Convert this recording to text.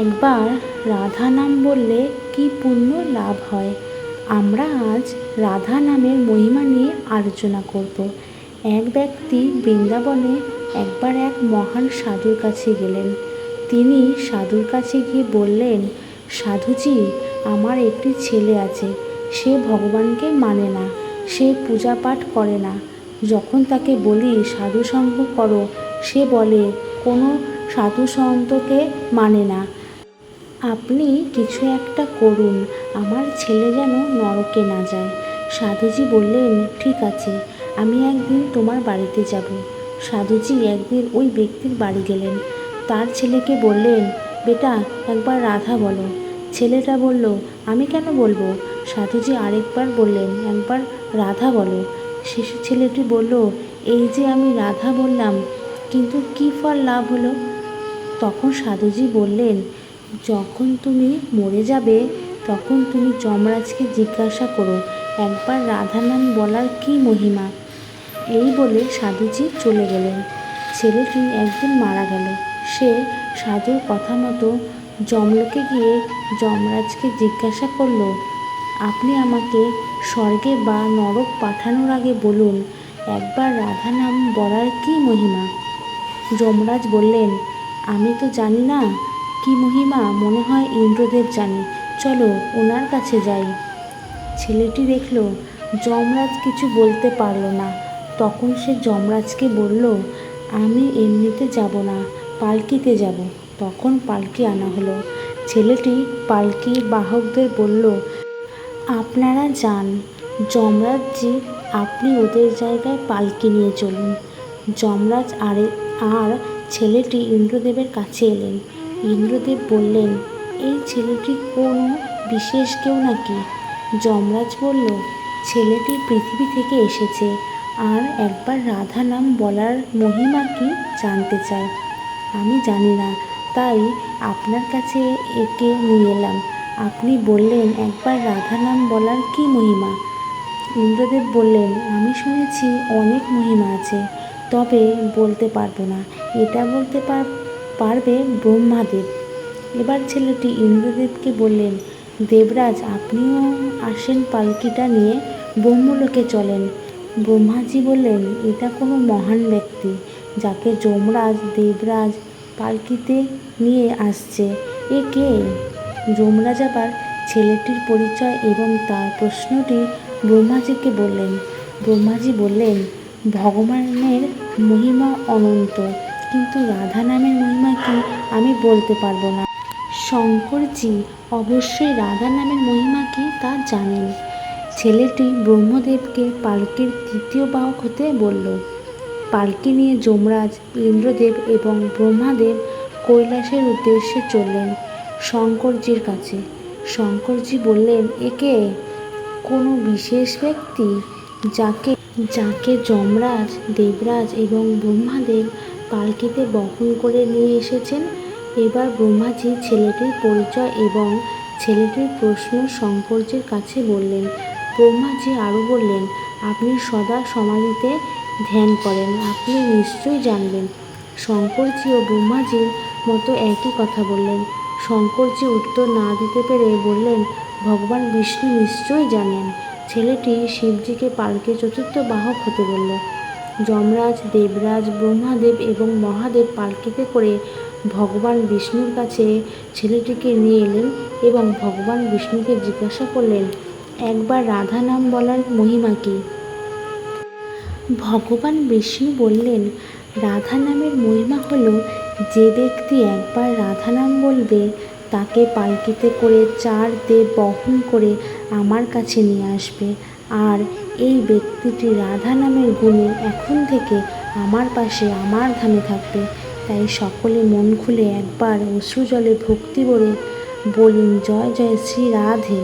একবার রাধা নাম বললে কি পুণ্য লাভ হয়? আমরা আজ রাধা নামের মহিমা নিয়ে আলোচনা করব। এক ব্যক্তি বৃন্দাবনে একবার এক মহান সাধুর কাছে গেলেন। তিনি সাধুর কাছে গিয়ে বললেন, সাধুজি, আমার একটি ছেলে আছে। সে ভগবানকে মানে না, সে পূজা পাঠ করে না। যখন তাকে বলি সাধু সঙ্গ করো সে বলে, কোনো সাধু সন্তকে মানে না আপনি কিছু একটা করুন, আমার ছেলে যেন নরকে না যায়। সাধুজি বললেন, ঠিক আছে, আমি একদিন তোমার বাড়িতে যাব। সাধুজি একদিন ওই ব্যক্তির বাড়ি গেলেন। তার ছেলেকে বললেন, বেটা, একবার রাধা বলো। ছেলেটা বলল, আমি কেন বলব? সাধুজি আরেকবার বললেন, একবার রাধা বলো। শেষে ছেলেটি বলল, এই যে আমি রাধা বললাম, কিন্তু কী ফল লাভ হলো? তখন সাধুজি বললেন যখন তুমি মরে যাবে, তখন তুমি যমরাজকে জিজ্ঞাসা করো, একবার রাধা নাম বলার কী মহিমা? এই বলে সাধুজি চলে গেলেন। ছেলেটি একদিন মারা গেল। সে সাধুর কথা মতো যমলোকে গিয়ে যমরাজকে জিজ্ঞাসা করল, আপনি আমাকে স্বর্গে বা নরক পাঠানোর আগে বলুন, একবার রাধা নাম বলার কী মহিমা? যমরাজ বললেন, আমি তো জানি না কি মহিমা, মনে হয় ইন্দ্রদেব জানে। চলো ওনার কাছে যাই। ছেলেটি দেখল, যমরাজ কিছু বলতে পারল না। তখন সে যমরাজকে বলল, আমি এমনিতে যাব না, পালকিতে যাব। তখন পালকি আনা হলো। ছেলেটি পালকি বাহকদের বলল, আপনারা যান। যমরাজজি, আপনি ওদের জায়গায় পালকি নিয়ে চলুন। যমরাজ আরে, আর ছেলেটি ইন্দ্রদেবের কাছে এলেন। ইন্দ্রদেব বললেন, এই ছেলেটি কোনো বিশেষ কেউ নাকি? যমরাজ বলল, ছেলেটি পৃথিবী থেকে এসেছে। আর একবার রাধা নাম বলার মহিমা কি জানতে চায়? আমি জানি না। তাই আপনার কাছে একে নিয়ে এলাম। আপনি বললেন, একবার রাধা নাম বলার কী মহিমা? ইন্দ্রদেব বললেন, আমি শুনেছি অনেক মহিমা আছে। তবে বলতে পারব না। এটা বলতে পার পারবে ব্রহ্মাদেব। এবার ছেলেটি ইন্দ্রদেবকে বললেন, দেবরাজ, আপনিও আসেন পালকিটা নিয়ে ব্রহ্মলোকে চলেন। ব্রহ্মাজি বললেন, এটা কোনো মহান ব্যক্তি, যাকে যমরাজ, দেবরাজ পালকিতে নিয়ে আসছে। এ কে? যমরাজ আবার ছেলেটির পরিচয় এবং তার প্রশ্নটি ব্রহ্মাজিকে বললেন। ব্রহ্মাজি বললেন, ভগবানের মহিমা অনন্ত কিন্তু রাধা নামের মহিমা কি আমি বলতে পারব না। শঙ্করজি অবশ্যই রাধা নামের মহিমা কি তা জানেন। ছেলেটি ব্রহ্মদেবকে পালকির তৃতীয় বাহক হতে বলল, পালকি নিয়ে যমরাজ, ইন্দ্রদেব এবং ব্রহ্মাদেব কৈলাসের উদ্দেশ্যে চললেন শঙ্করজির কাছে। শঙ্করজি বললেন, একে কোনো বিশেষ ব্যক্তি যাকে যাকে যমরাজ, দেবরাজ এবং ব্রহ্মাদেব পালকিতে বহন করে নিয়ে এসেছেন। এবার ব্রহ্মাজি ছেলেটির পরিচয় এবং ছেলেটির প্রশ্ন শঙ্করজির কাছে বললেন, ব্রহ্মাজি আরও বললেন, আপনি সদা সমাধিতে ধ্যান করেন, আপনি নিশ্চয়ই জানবেন। শঙ্করজি ও ব্রহ্মাজির মতো একই কথা বললেন। শঙ্করজি উত্তর না দিতে পেরে বললেন, ভগবান বিষ্ণু নিশ্চয়ই জানেন। ছেলেটি শিবজিকে পালকে চতুর্থ বাহক হতে বলল। যমরাজ, দেবরাজ, ব্রহ্মাদেব এবং মহাদেব পালকিতে করে ভগবান বিষ্ণুর কাছে ছেলেটিকে নিয়ে এলেন এবং ভগবান বিষ্ণুকে জিজ্ঞাসা করলেন, একবার রাধা নাম বলার মহিমা কী? ভগবান বিষ্ণু বললেন, রাধা নামের মহিমা হল যে ব্যক্তি একবার রাধা নাম বলবে, তাকে পালকিতে করে চার দেব বহন করে আমার কাছে নিয়ে আসবে। আর এই ব্যক্তিটি রাধা নামের গুণে এখন থেকে আমার পাশে আমার ধামে থাকবে। তাই সকলে মন খুলে একবার অশ্রু জলে ভক্তি বলে বলুন, জয় জয় শ্রী রাধে।